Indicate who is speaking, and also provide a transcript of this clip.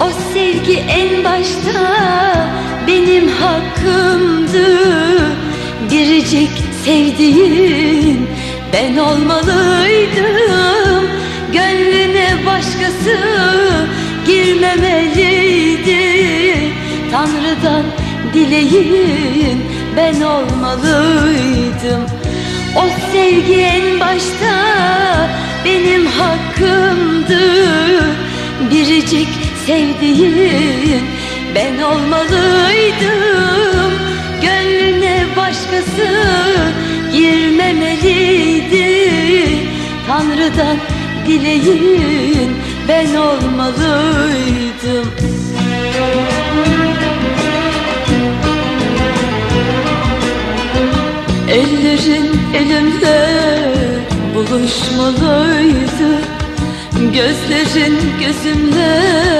Speaker 1: O sevgi en başta benim hakkımdı. Biricik sevdiğin ben olmalıydım. Gönlüne başkası girmemeliydi. Tanrı'dan dileğin ben olmalıydım. O sevgi en başta benim sevdiğin ben olmalıydım. Gönlüne başkası girmemeliydi. Tanrı'dan dileğin ben olmalıydım. Ellerin elimle buluşmalıydı. Gözlerin gözümle